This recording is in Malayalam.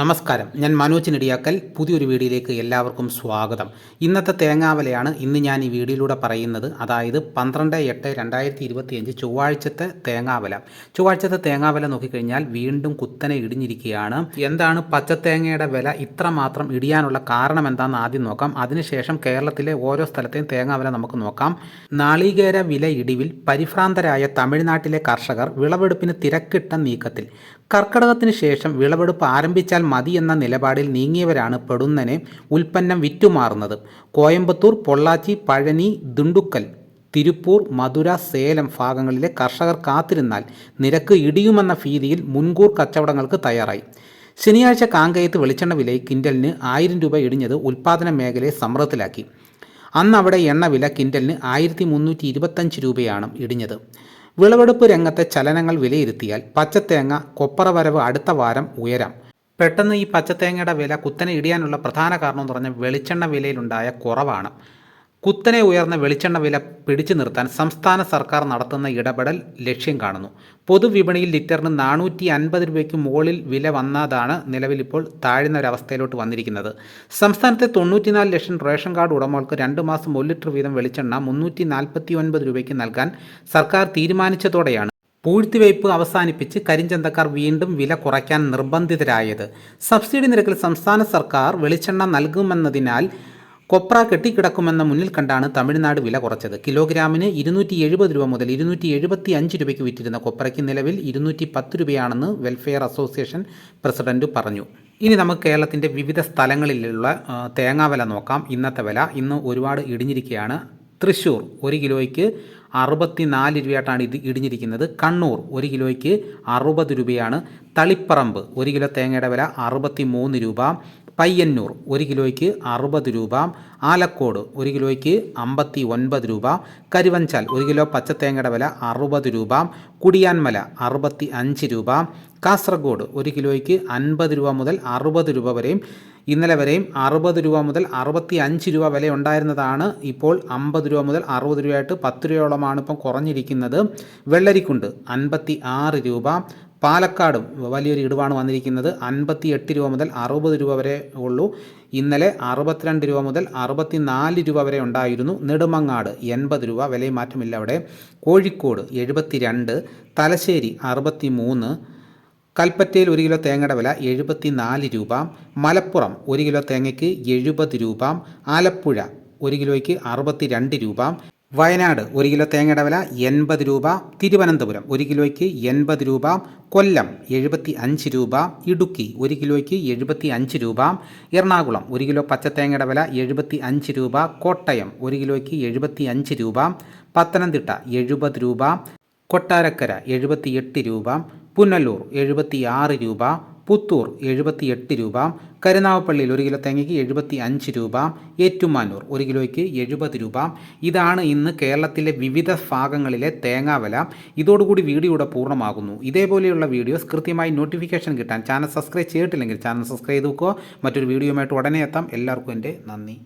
നമസ്കാരം. ഞാൻ മനോജ് നെടിയാക്കൽ. പുതിയൊരു വീഡിയോയിലേക്ക് എല്ലാവർക്കും സ്വാഗതം. ഇന്നത്തെ തേങ്ങാവലയാണ് ഇന്ന് ഞാൻ ഈ വീഡിയോയിലൂടെ പറയുന്നത്. അതായത് പന്ത്രണ്ട് എട്ട് രണ്ടായിരത്തി ഇരുപത്തിയഞ്ച് ചൊവ്വാഴ്ചത്തെ തേങ്ങാവല. ചൊവ്വാഴ്ചത്തെ തേങ്ങാവല നോക്കിക്കഴിഞ്ഞാൽ വീണ്ടും കുത്തനെ ഇടിഞ്ഞിരിക്കുകയാണ്. എന്താണ് പച്ചത്തേങ്ങയുടെ വില ഇത്രമാത്രം ഇടിയാനുള്ള കാരണം എന്താണെന്ന് ആദ്യം നോക്കാം. അതിനുശേഷം കേരളത്തിലെ ഓരോ സ്ഥലത്തെയും തേങ്ങാവല നമുക്ക് നോക്കാം. നാളികേര വില ഇടിവിൽ പരിഭ്രാന്തരായ തമിഴ്നാട്ടിലെ കർഷകർ വിളവെടുപ്പിന് തിരക്കിട്ട നീക്കത്തിൽ. കർക്കിടകത്തിന് ശേഷം വിളവെടുപ്പ് ആരംഭിച്ചാൽ മതി എന്ന നിലപാടിൽ നീങ്ങിയവരാണ് പെടുന്നനെ ഉൽപ്പന്നം വിറ്റുമാറുന്നത്. കോയമ്പത്തൂർ പൊള്ളാച്ചി പഴനി ദുണ്ടുക്കൽ തിരുപ്പൂർ മധുര സേലം ഭാഗങ്ങളിലെ കർഷകർ കാത്തിരുന്നാൽ നിരക്ക് ഇടിയുമെന്ന ഭീതിയിൽ മുൻകൂർ കച്ചവടങ്ങൾക്ക് തയ്യാറായി. ശനിയാഴ്ച കാങ്കയത്ത് വെളിച്ചെണ്ണ വില കിൻഡലിന് ആയിരം രൂപ ഇടിഞ്ഞത് ഉൽപ്പാദന മേഖലയെ സമ്മർദ്ദത്തിലാക്കി. അന്ന് അവിടെ എണ്ണ വില കിൻഡലിന് ആയിരത്തി മുന്നൂറ്റി ഇരുപത്തഞ്ച് രൂപയാണ് ഇടിഞ്ഞത്. വിളവെടുപ്പ് രംഗത്തെ ചലനങ്ങൾ വിലയിരുത്തിയാൽ പച്ചത്തേങ്ങ കൊപ്പറ വരവ് അടുത്ത വാരം ഉയരാം. പെട്ടെന്ന് ഈ പച്ചത്തേങ്ങയുടെ വില കുത്തനെ ഇടിയാനുള്ള പ്രധാന കാരണം എന്ന് പറഞ്ഞാൽ വെളിച്ചെണ്ണ വിലയിലുണ്ടായ കുറവാണ്. കുത്തനെ ഉയർന്ന വെളിച്ചെണ്ണ വില പിടിച്ചു നിർത്താൻ സംസ്ഥാന സർക്കാർ നടത്തുന്ന ഇടപെടൽ ലക്ഷ്യം കാണുന്നു. പൊതുവിപണിയിൽ ലിറ്ററിന് നാനൂറ്റി അൻപത് രൂപയ്ക്ക് മുകളിൽ വില വന്നതാണ് നിലവിലിപ്പോൾ താഴ്ന്ന ഒരവസ്ഥയിലോട്ട് വന്നിരിക്കുന്നത്. സംസ്ഥാനത്തെ തൊണ്ണൂറ്റിനാല് ലക്ഷം റേഷൻ കാർഡ് ഉടമകൾക്ക് രണ്ട് മാസം ഒരു ലിറ്റർ വീതം വെളിച്ചെണ്ണ മുന്നൂറ്റി രൂപയ്ക്ക് നൽകാൻ സർക്കാർ തീരുമാനിച്ചതോടെയാണ് പൂഴ്ത്തിവയ്പ് അവസാനിപ്പിച്ച് കരിഞ്ചന്തക്കാർ വീണ്ടും വില കുറയ്ക്കാൻ നിർബന്ധിതരായത്. സബ്സിഡി നിരക്കിൽ സംസ്ഥാന സർക്കാർ വെളിച്ചെണ്ണ നൽകുമെന്നതിനാൽ കൊപ്ര കെട്ടിക്കിടക്കുമെന്ന മുന്നിൽ കണ്ടാണ് തമിഴ്നാട് വില കുറച്ചത്. കിലോഗ്രാമിന് ഇരുന്നൂറ്റി എഴുപത് രൂപ മുതൽ ഇരുന്നൂറ്റി എഴുപത്തി അഞ്ച് രൂപയ്ക്ക് വിറ്റിരുന്ന കൊപ്രയ്ക്ക് നിലവിൽ ഇരുന്നൂറ്റി പത്ത് രൂപയാണെന്ന് വെൽഫെയർ അസോസിയേഷൻ പ്രസിഡന്റ് പറഞ്ഞു. ഇനി നമുക്ക് കേരളത്തിന്റെ വിവിധ സ്ഥലങ്ങളിലുള്ള തേങ്ങാ തേങ്ങാവില നോക്കാം. ഇന്നത്തെ വില ഇന്ന് ഒരുപാട് ഇടിഞ്ഞിരിക്കുകയാണ്. തൃശ്ശൂർ ഒരു കിലോയ്ക്ക് അറുപത്തി നാല് രൂപയായിട്ടാണ് ഇത് ഇടിഞ്ഞിരിക്കുന്നത്. കണ്ണൂർ ഒരു കിലോയ്ക്ക് അറുപത് രൂപയാണ്. തളിപ്പറമ്പ് ഒരു കിലോ തേങ്ങയുടെ വില അറുപത്തി മൂന്ന് രൂപ. പയ്യന്നൂർ ഒരു കിലോയ്ക്ക് അറുപത് രൂപ ആലക്കോട് ഒരു കിലോയ്ക്ക് അമ്പത്തി ഒൻപത് രൂപ കരുവഞ്ചാൽ ഒരു കിലോ പച്ചത്തേങ്ങയുടെ വില അറുപത് രൂപ കുടിയാൻമല അറുപത്തി അഞ്ച് രൂപ കാസർഗോഡ് ഒരു കിലോയ്ക്ക് അൻപത് രൂപ മുതൽ അറുപത് രൂപ വരെയും ഇന്നലെ വരെയും അറുപത് രൂപ മുതൽ അറുപത്തി അഞ്ച് രൂപ വില ഉണ്ടായിരുന്നതാണ്. ഇപ്പോൾ അമ്പത് രൂപ മുതൽ അറുപത് രൂപയായിട്ട് പത്ത് രൂപയോളമാണ് ഇപ്പം കുറഞ്ഞിരിക്കുന്നത്. വെള്ളരിക്കുണ്ട് അൻപത്തി ആറ് രൂപ പാലക്കാടും വലിയൊരു ഇടിവാണ് വന്നിരിക്കുന്നത്. അൻപത്തി എട്ട് രൂപ മുതൽ അറുപത് രൂപ വരെ ഉള്ളൂ. ഇന്നലെ അറുപത്തിരണ്ട് രൂപ മുതൽ അറുപത്തി നാല് രൂപ വരെ ഉണ്ടായിരുന്നു. നെടുമങ്ങാട് എൺപത് രൂപ വിലയും മാറ്റമില്ല അവിടെ. കോഴിക്കോട് എഴുപത്തി രണ്ട് തലശ്ശേരി അറുപത്തി മൂന്ന് കൽപ്പറ്റയിൽ ഒരു കിലോ തേങ്ങയുടെ വില എഴുപത്തി നാല് രൂപ മലപ്പുറം ഒരു കിലോ തേങ്ങയ്ക്ക് എഴുപത് രൂപ ആലപ്പുഴ ഒരു കിലോയ്ക്ക് അറുപത്തി രണ്ട് രൂപ. വയനാട് ഒരു കിലോ തേങ്ങയുടെ വില എൺപത് രൂപ. തിരുവനന്തപുരം ഒരു കിലോയ്ക്ക് എൺപത് രൂപ. കൊല്ലം എഴുപത്തി അഞ്ച് രൂപ. ഇടുക്കി ഒരു കിലോയ്ക്ക് എഴുപത്തി അഞ്ച് രൂപ. എറണാകുളം ഒരു കിലോ പച്ചത്തേങ്ങയുടെ വില എഴുപത്തി അഞ്ച് രൂപ. കോട്ടയം ഒരു കിലോയ്ക്ക് എഴുപത്തി അഞ്ച് രൂപ. പത്തനംതിട്ട എഴുപത് രൂപ. കൊട്ടാരക്കര എഴുപത്തിയെട്ട് രൂപ. പുനലൂർ എഴുപത്തി ആറ് രൂപ. പുത്തൂർ എഴുപത്തിയെട്ട് രൂപ കരുനാവപ്പള്ളിയിൽ ഒരു കിലോ തേങ്ങയ്ക്ക് എഴുപത്തി അഞ്ച് രൂപ ഏറ്റുമാനൂർ ഒരു കിലോയ്ക്ക് എഴുപത് രൂപ. ഇതാണ് ഇന്ന് കേരളത്തിലെ വിവിധ ഭാഗങ്ങളിലെ തേങ്ങാവില ഇതോടുകൂടി വീഡിയോ ഇവിടെ പൂർണമാകുന്നു. ഇതേപോലെയുള്ള വീഡിയോസ് കൃത്യമായി നോട്ടിഫിക്കേഷൻ കിട്ടാൻ ചാനൽ സബ്സ്ക്രൈബ് ചെയ്തിട്ടില്ലെങ്കിൽ ചാനൽ സബ്സ്ക്രൈബ് ചെയ്ത് വെക്കുക. മറ്റൊരു വീഡിയോയുമായിട്ട് ഉടനെ എത്താം. എല്ലാവർക്കും എന്റെ നന്ദി.